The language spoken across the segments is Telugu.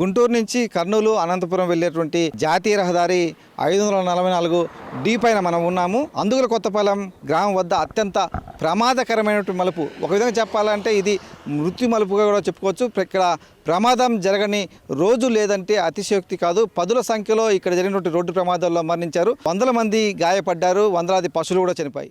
గుంటూరు నుంచి కర్నూలు అనంతపురం వెళ్ళేటువంటి జాతీయ రహదారి ఐదు వందల నలభై నాలుగు డి పైన మనం ఉన్నాము. అందుగుల కొత్తపాలెం గ్రామం వద్ద అత్యంత ప్రమాదకరమైనటువంటి మలుపు. ఒక విధంగా చెప్పాలంటే ఇది మృత్యు మలుపుగా కూడా చెప్పుకోవచ్చు. ఇక్కడ ప్రమాదం జరగని రోజు లేదంటే అతిశయోక్తి కాదు. పదుల సంఖ్యలో ఇక్కడ జరిగినటువంటి రోడ్డు ప్రమాదాల్లో మరణించారు. వందల మంది గాయపడ్డారు. వందలాది పశువులు కూడా చనిపోయి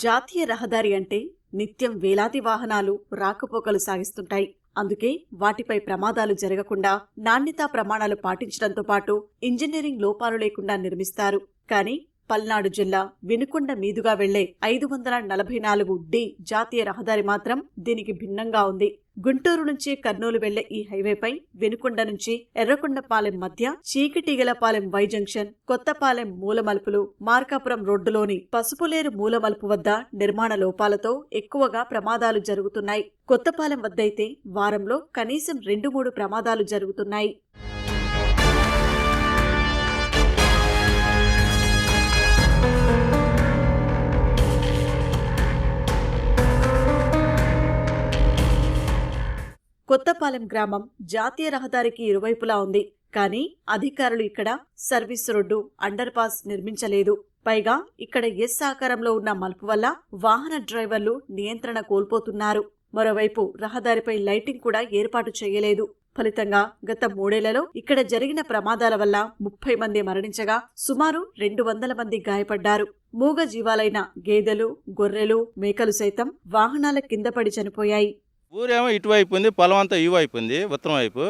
జాతీయ రహదారి అంటే నిత్యం వేలాది వాహనాలు రాకపోకలు సాగిస్తుంటాయి. అందుకే వాటిపై ప్రమాదాలు జరగకుండా నాణ్యతా ప్రమాణాలు పాటించడంతో పాటు ఇంజనీరింగ్ లోపాలు లేకుండా నిర్మిస్తారు. కానీ పల్నాడు జిల్లా వినుకొండ మీదుగా వెళ్ళే ఐదు వందల నలభై నాలుగు డి జాతీయ రహదారి మాత్రం దీనికి భిన్నంగా ఉంది. గుంటూరు నుంచి కర్నూలు వెళ్ళే ఈ హైవేపై వెనుకొండ నుంచి ఎర్రకొండపాలెం మధ్య చీకటిగలపాలెం వై జంక్షన్ కొత్తపాలెం మూలమలుపులు మార్కాపురం రోడ్డులోని పసుపులేరు మూలమలుపు వద్ద నిర్మాణ లోపాలతో ఎక్కువగా ప్రమాదాలు జరుగుతున్నాయి. కొత్తపాలెం వద్దైతే వారంలో కనీసం రెండు మూడు ప్రమాదాలు జరుగుతున్నాయి. కొత్తపాలెం గ్రామం జాతీయ రహదారికి ఇరువైపులా ఉంది. కానీ అధికారులు ఇక్కడ సర్వీస్ రోడ్డు అండర్ పాస్ నిర్మించలేదు. పైగా ఇక్కడ ఎస్ ఆకారంలో ఉన్న మలుపు వల్ల వాహన డ్రైవర్లు నియంత్రణ కోల్పోతున్నారు. మరోవైపు రహదారిపై లైటింగ్ కూడా ఏర్పాటు చేయలేదు. ఫలితంగా గత మూడేళ్ళలో ఇక్కడ జరిగిన ప్రమాదాల వల్ల ముప్పై మంది మరణించగా సుమారు రెండు వందల మంది గాయపడ్డారు. మూగ జీవాలైన గేదెలు గొర్రెలు మేకలు సైతం వాహనాల కింద పడి చనిపోయాయి. ఊరేమో ఇటువైపు ఉంది పొలం అంతా ఇటువైపు ఉంది ఉత్తరం వైపు.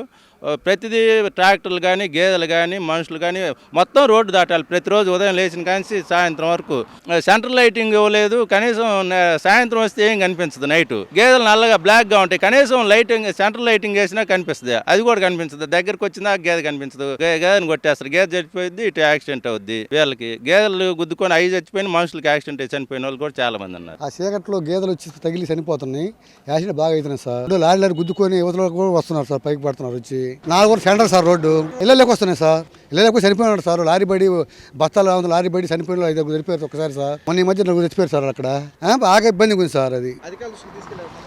ప్రతిదీ ట్రాక్టర్లు కానీ గేదెలు కానీ మనుషులు కానీ మొత్తం రోడ్డు దాటాలి. ప్రతిరోజు ఉదయం లేచిన కానీ సాయంత్రం వరకు. సెంట్రల్ లైటింగ్ ఇవ్వలేదు. కనీసం సాయంత్రం వస్తే ఏం కనిపించదు నైట్. గేదెలు నల్లగా బ్లాక్గా ఉంటాయి కనీసం లైటింగ్ సెంట్రల్ లైటింగ్ వేసినా కనిపిస్తుంది. అది కూడా కనిపించదు. దగ్గరకు వచ్చిందా గేదె కనిపించదు. గే- గేదెని కొట్టేస్తారు. గేదె చచ్చిపోయింది ఇటు యాక్సిడెంట్ అవుద్ది వీళ్ళకి. గేదెలు గుద్దుకొని అవి చచ్చిపోయిన మనుషులకి యాక్సిడెంట్ చనిపోయిన వాళ్ళు కూడా చాలా మంది ఉన్నారు. ఆ చీకట్లో గేదెలు వచ్చి తగిలి చనిపోతున్నాయి. యాక్సిడెంట్ బాగా అవుతున్నాయి సార్. లారీలారి గుద్దుకొని యువతలో కూడా వస్తున్నారు సార్. పైకి పడుతున్నారు వచ్చి. నాలుగు కూడా సెంటర్ సార్ రోడ్డు. ఇళ్ళలోకి వస్తున్నాయి సార్. ఇళ్ళలోకి చనిపోయినాడు సార్ లారీ బడి బస్తాలు లారీ బడి చనిపోయిన ఐదు చనిపోయారు ఒకసారి సార్. మొన్న ఈ మధ్య నలుగురు చచ్చిపోయారు సార్ అక్కడ. ఆ, బాగా ఇబ్బందిగా ఉంది సార్ అది.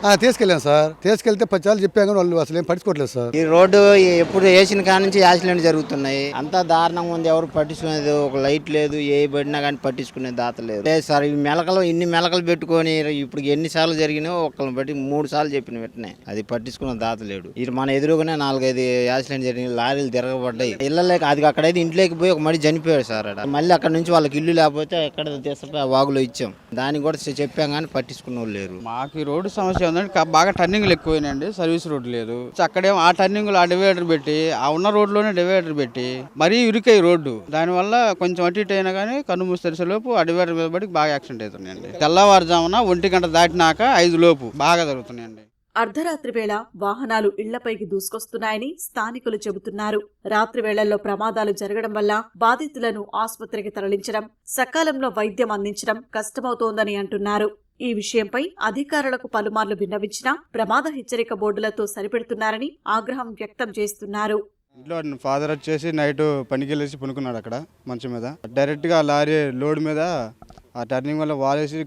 ఆ, తీసుకెళ్ళాం సార్. తీసుకెళ్తే పది సార్లు చెప్పాం కానీ వాళ్ళు అసలు ఏం పట్టించుకోవట్లేదు సార్. ఈ రోడ్డు ఎప్పుడు వేసిన కాడ నుంచి యాక్సిడెంట్ జరుగుతున్నాయి. అంతా దారుణంగా ఉంది. ఎవరు పట్టించుకునేది ఒక లైట్ లేదు ఏ పడినా కానీ పట్టించుకునే దాత లేదు. లేదు సార్ ఈ మెలకలు ఇన్ని మెలకలు పెట్టుకొని ఇప్పుడు ఎన్నిసార్లు జరిగినాయో ఒకళ్ళని బట్టి మూడు సార్లు చెప్పిన వెంటనే అది పట్టించుకున్న దాత లేడు. ఇది మన ఎదురుగానే నాలుగైదు యాక్సిడెంట్ జరిగినాయి లారీలు తిరగబడ్డాయి. ఇళ్ళలేక అది అక్కడైతే ఇంట్లోకి పోయి ఒక మడి చనిపోయాడు సార్ అక్కడ మళ్ళీ అక్కడ నుంచి వాళ్ళకి ఇల్లు లేకపోతే ఎక్కడ తీసుకుపోయి ఆ వాగులో ఇచ్చాం. దానికి కూడా చెప్పాం కానీ పట్టించుకున్న వాళ్ళు లేరు. మాకు ఈ రోడ్డు సమస్య ఉందండి. బాగా టర్నింగ్లు ఎక్కువైనాయండి. సర్వీస్ రోడ్డు లేదు. అక్కడేమో ఆ టర్నింగ్లు ఆ డివైడర్ పెట్టి ఆ ఉన్న రోడ్లోనే డివైడర్ పెట్టి మరీ ఇరుకై రోడ్డు. దానివల్ల కొంచెం అటు ఇటు అయినా కానీ కన్ను మూసి తెరిసేలోపు ఆ డివైడర్ మీద పడి బాగా యాక్సిడెంట్ అవుతున్నాయండి. తెల్లవారుజామున ఒంటి గంట దాటినాక ఐదు లోపు బాగా జరుగుతున్నాయండి. అర్ధరాత్రి వేళ వాహనాలు ఇళ్ళపైకి దూసుకొస్తున్నాయని స్థానికులు చెబుతున్నారు. రాత్రి వేళల్లో ప్రమాదాలు జరగడం వల్ల బాధితులను ఆసుపత్రికి తరలించడం సకాలంలో వైద్యం అందించడం కష్టమవుతోందని అంటున్నారు. ఈ విషయంపై అధికారులకు పలుమార్లు విన్నవించినా ప్రమాద హెచ్చరిక బోర్డులతో సరిపెడుతున్నారని ఆగ్రహం వ్యక్తం చేస్తున్నారు. ఇంట్లో ఫాదర్ వచ్చేసి నైట్ పనికి వెళ్ళేసి పనుకున్నాడు అక్కడ మంచం మీద. డైరెక్ట్గా లారీ లోడ్ మీద ఆ టర్నింగ్ వల్ల వాలేసి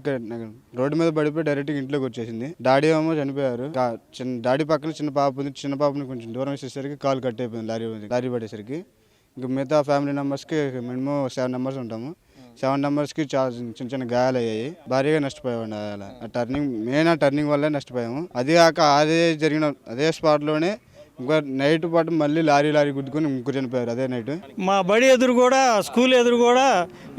రోడ్డు మీద పడిపోయి డైరెక్ట్గా ఇంట్లోకి వచ్చేసింది. డాడీ ఏమో చనిపోయారు. చిన్న డాడీ పక్కన చిన్న పాప ఉంది. చిన్న పాపని కొంచెం దూరం వేసేసరికి కాలు కట్ అయిపోయింది లారీ లారీ పడేసరికి. ఇంకా మిగతా ఫ్యామిలీ మెంబర్స్కి మినిమం సెవెన్ నెంబర్స్ ఉంటాము. సెవెన్ నెంబర్స్కి చాలా చిన్న చిన్న గాయాలు అయ్యాయి. భారీగా నష్టపోయామండి అలా. ఆ టర్నింగ్ మెయిన్ ఆ టర్నింగ్ వల్లే నష్టపోయాము. అది కాక అదే జరిగిన అదే స్పాట్లోనే ఇంకా నైట్ పాటు మళ్ళీ లారీ లారీ గుద్దుకొని ముగ్గురు చనిపోయారు అదే నైట్. మా బడి ఎదురు కూడా స్కూల్ ఎదురు కూడా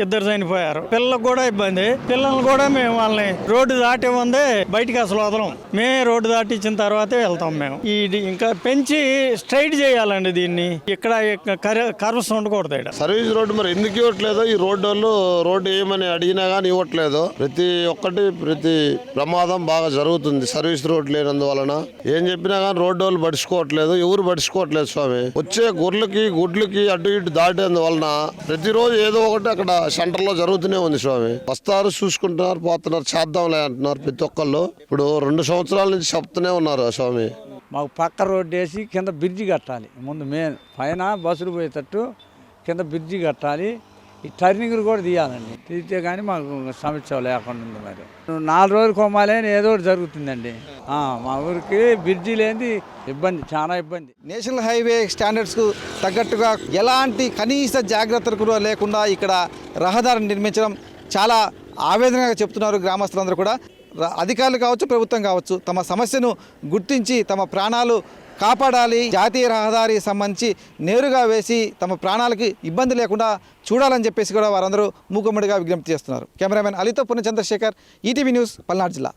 ఇద్దరు చనిపోయారు. పిల్లలకు కూడా ఇబ్బంది. పిల్లలు కూడా మేము వాళ్ళని రోడ్డు దాటి ముందే బయటికి అసలు వదలం. మేమే రోడ్డు దాటించిన తర్వాతే వెళ్తాం మేము. ఈ ఇంకా పెంచి స్ట్రైట్ చేయాలండి దీన్ని. ఇక్కడ కర్వ్స్ ఉండకూడదు ఇక్కడ. సర్వీస్ రోడ్డు మరి ఎందుకు ఇవ్వట్లేదో? ఈ రోడ్డు వాళ్ళు రోడ్డు ఏమని అడిగినా కానీ ఇవ్వట్లేదు. ప్రతి ఒక్కటి ప్రతి ప్రమాదం బాగా జరుగుతుంది సర్వీస్ రోడ్ లేనందువలన. ఏం చెప్పినా కానీ రోడ్డు వాళ్ళు పడుచుకోవట్లేదు ఎవరు పడుచుకోవట్లేదు స్వామి. వచ్చే గొర్రెలకి గుడ్లకి అటు ఇటు దాటేందువలన ప్రతిరోజు ఏదో ఒకటి అక్కడ సెంటర్లో జరుగుతూనే ఉంది స్వామి. వస్తారు చూసుకుంటున్నారు పోతున్నారు చేద్దాంలే అంటున్నారు ప్రతి ఒక్కళ్ళు. ఇప్పుడు రెండు సంవత్సరాల నుంచి చెప్తూనే ఉన్నారు స్వామి. మాకు పక్క రోడ్డు వేసి కింద బ్రిడ్జి కట్టాలి. ముందు మెయిన్. పైన బస్సులు పోయేటట్టు కింద బ్రిడ్జి కట్టాలి. ఈ టర్నింగ్లు కూడా తీయాలండి. తీస్తే కానీ మాకు సమస్య లేకుండా ఉంది మరి. నాలుగు రోజులు కొమ్మాలి అని ఏదో ఒకటి జరుగుతుందండి. ఆ, మా ఊరికి బ్రిడ్జి లేనిది ఇబ్బంది చాలా ఇబ్బంది. నేషనల్ హైవే స్టాండర్డ్స్కు తగ్గట్టుగా ఎలాంటి కనీస జాగ్రత్తలు కూడా లేకుండా ఇక్కడ రహదారిని నిర్మించడం చాలా ఆవేదనగా చెప్తున్నారు గ్రామస్తులందరూ కూడా. అధికారులు కావచ్చు ప్రభుత్వం కావచ్చు తమ సమస్యను గుర్తించి తమ ప్రాణాలు కాపాడాలి. జాతీయ రహదారి సంబంధించి నేరుగా వేసి తమ ప్రాణాలకి ఇబ్బంది లేకుండా చూడాలని చెప్పేసి కూడా వారందరూ మూకుమ్మడిగా విజ్ఞప్తి చేస్తున్నారు. కెమెరామెన్ అలీతో పుణ్య చంద్రశేఖర్ ఈటీవీ న్యూస్ పల్నాడు జిల్లా.